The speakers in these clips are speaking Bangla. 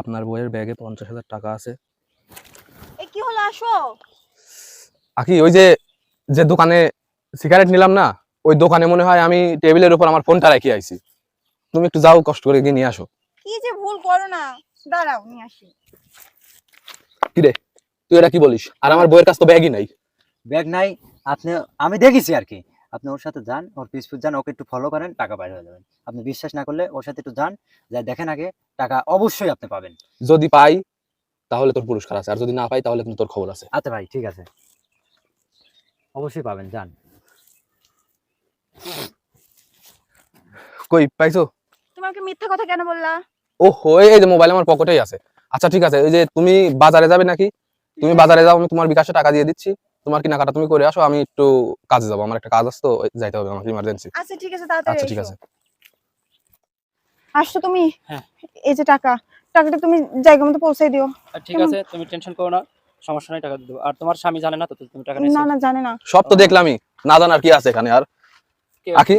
আপনার বইয়ের ব্যাগে পঞ্চাশ হাজার টাকা আছে। এ কি হলো? আসো। আকি ওই যে যে দোকানে সিগারেট নিলাম না ওই দোকানে মনে হয় আমি টেবিলের উপর আমার ফোনটা রেখে আইছি। তুমি একটু যাও কষ্ট করে গিয়ে নিয়ে আসো। কি যে ভুল করো না। দাঁড়াও নিয়ে আসি। কিরে তুই এটা কি বলিস? আর আমার বইয়ের কাছে তো ব্যাগই নাই। ব্যাগ নাই আপনি আমি দেখেছি আর কি। আপনি ওর সাথে যান ওর পিস পিস যান ওকে একটু ফলো করেন টাকা বাইরে হয়ে যাবেন আপনি বিশ্বাস না করলে ওর সাথে একটু যান যা দেখেন আগে টাকা অবশ্যই আপনি পাবেন। যদি পাই তাহলে তোর পুরস্কার আছে আর যদি না পাই তাহলে কিন্তু তোর খবর আছে। আচ্ছা ভাই ঠিক আছে। অবশ্যই পাবেন যান। কই পাইছো? তোমাকে মিথ্যা কথা কেন বললা? ও হয়ে এই যে মোবাইল আমার পকেটেই আছে। আচ্ছা ঠিক আছে ওই যে তুমি বাজারে যাবে নাকি? তুমি বাজারে যাও আমি তোমার বিকাশে টাকা দিয়ে দিচ্ছি। তোমার কেনাকাটা তুমি করে আসো আমি একটু কাজে যাব। আমার একটা কাজ আছে তো যাইতে হবে আমার ইমার্জেন্সি আচ্ছা ঠিক আছে তাড়াতাড়ি আচ্ছা ঠিক আছে আসছো তুমি। হ্যাঁ। এই যে টাকা টাকাটা তুমি জায়গা মতো পৌঁছে দিও। ঠিক আছে তুমি টেনশন করো না সমস্যা নাই টাকা দেবো। আর তোমার স্বামী জানে না তো তুমি টাকা না না জানে না। সব তো দেখলামই না জানার কি আছে এখানে আর? কে আখি?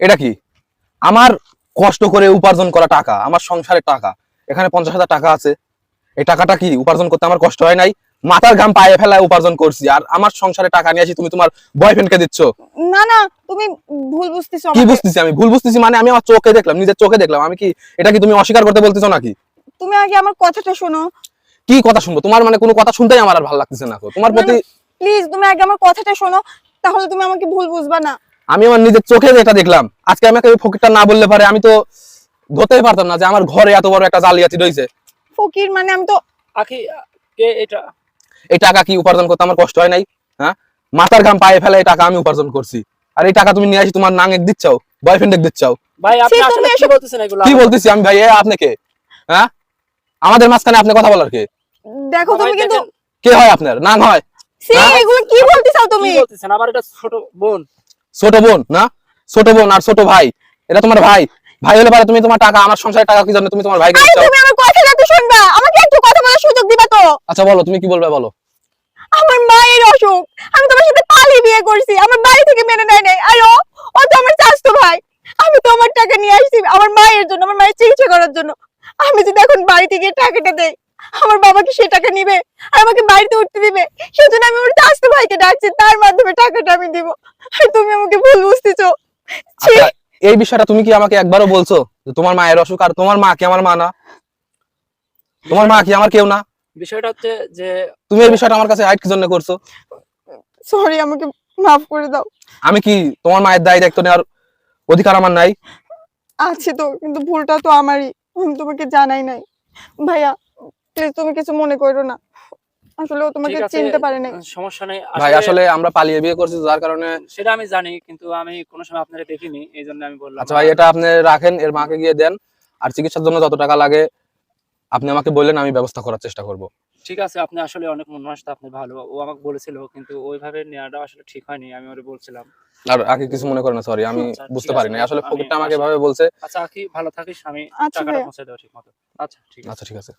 এটা কি? আমার কষ্ট করে উপার্জন করা টাকা আমার সংসারের টাকা এখানে পঞ্চাশ হাজার টাকা আছে। এই টাকাটা কি? উপার্জন করতে আমার কষ্ট হয় নাই? মাথার ঘাম পায়ে ফেলায় উপার্জন করছি আর আমার সংসারে টাকা নিয়ে আসি তুমি তোমার বয়ফ্রেন্ডকে দিচ্ছ? না না তুমি ভুল বুঝতেছো কি বুঝতেছি আমি? ভুল বুঝতেছি মানে আমি আমার চোখে দেখলাম নিজের চোখে দেখলাম। আমি কি এটা কি তুমি অস্বীকার করতে বলতেছো নাকি? তুমি আগে আমার কথাটা শোনো। কি কথা শুনব? তোমার মানে কোনো কথা শুনতেই আমার আর ভালো লাগতেছে না। তোমার প্রতি প্লিজ তুমি আগে আমার কথাটা শোনো তাহলে তুমি আমাকে ভুল বুঝবা না। আমি আমার নিজের চোখে এটা দেখলাম আজকে আমাকে ওই ফকিরটা না বললে পারে আমি তো ধরতেই পারতাম না যে আমার ঘরে এত বড় একটা জালিয়াতি রয়েছে। ফকির মানে আমি তো আখি কে এটা? এই টাকা কি উপার্জন করতে আমার কষ্ট হয় নাই? হ্যাঁ? মাথার ঘাম পায়ে ফেলে এই টাকা আমি উপার্জন করছি। আর এই টাকা তুমি নিয়ে আসি তোমার নাং এক দিচ্ছাও বয়ফ্রেন্ড এক দিচ্ছাও। ভাই আপনি আসলে কি বলতেছেন এগুলো? কি বলতেছি আমি ভাই এ আপনি কে? হ্যাঁ? আমাদের মাঝখানে আপনি কথা বলার কে? দেখো তুমি কিন্তু কে হয় আপনার? নাং হয়। হ্যাঁ? এগুলো কি বলতেছো কি তুমি? বলতেছেন? আমার এটা ছোট বোন। ছোট বোন না? ছোট বোন আর ছোট ভাই। এটা তোমার ভাই। ভাই হলে পারে তুমি তোমার টাকা আমার সংসারের টাকা কি জন্য তুমি তোমার ভাইকে দিচ্ছ। তুমি আমার কথাটা তো শুনবা। আমাকে একটু কথা বলার সুযোগ দিবা তো। আচ্ছা বলো তুমি কি বলবে বলো। আমার মায়ের অসুখ। আমি তোমার সাথে পালিয়ে বিয়ে করছি। আমার বাড়ি থেকে মেনে নেয় নাই। আর ও ও তো আমার চাচতো ভাই। আমি তো আমার টাকা নিয়ে আসছি আমার মায়ের জন্য আমার মায়ের চিকিৎসা করার জন্য। আমি যদি এখন বাড়ি থেকে টাকাটা দেই আমার বাবা কি সে টাকা নিবে? আর আমাকে বাড়িতে উঠতে দিবে? সেজন্য আমি আমার চাচতো ভাইকে ডাকছি। তার মাধ্যমে টাকাটা আমি দিব। আর তুমি আমাকে ভুল বুঝতেছো। এই বিষয়টা তুমি কি আমাকে একবারও বলছো তোমার মায়ের অসুখ আর তোমার মা কি আমার মা না? তোমার মা কি আমার কেউ না? বিষয়টা হচ্ছে যে তুমি এই বিষয়টা আমার কাছে হাইট কি জন্য করছ? সরি আমাকে মাফ করে দাও। আমি কি তোমার মায়ের দায় দায়িত্ব নেওয়ার অধিকার আমার নাই? আছে তো কিন্তু ভুলটা তো আমারই। আমি তোমাকে জানাই নাই। ভাইয়া প্লিজ তুমি কিছু মনে করো না। আসলে ও তোমাকে চিনতে পারে নাই। সমস্যা নেই। ভাই আসলে আমরা পালিয়ে বিয়ে করছি যার কারণে সেটা আমি জানি কিন্তু আমি কোনো সময় আপনারা দেখিনি এই জন্য আমি বললাম। আচ্ছা ভাই এটা আপনি রাখেন এর মাকে গিয়ে দেন আর চিকিৎসার জন্য যত টাকা লাগে আপনি আমাকে বললেন আমি ব্যবস্থা করার চেষ্টা করব। ঠিক আছে আপনি আসলে অনেক মানুষটা আপনি ভালো। ও আমাকে বলেছিল কিন্তু ওইভাবে নেওয়াটা আসলে ঠিক হয়নি আমি ওরে বলছিলাম। আর আগে কিছু মনে করেন সরি আমি আচ্ছা, বুঝতে পারি না আসলে ফকিরটা আমাকে এভাবে বলছে। আচ্ছা আখি ভালো থাকিস আমি আচ্ছা টাকাটা পৌঁছে দেবো ঠিক মতো আচ্ছা ঠিক আছে। আচ্ছা ঠিক আছে।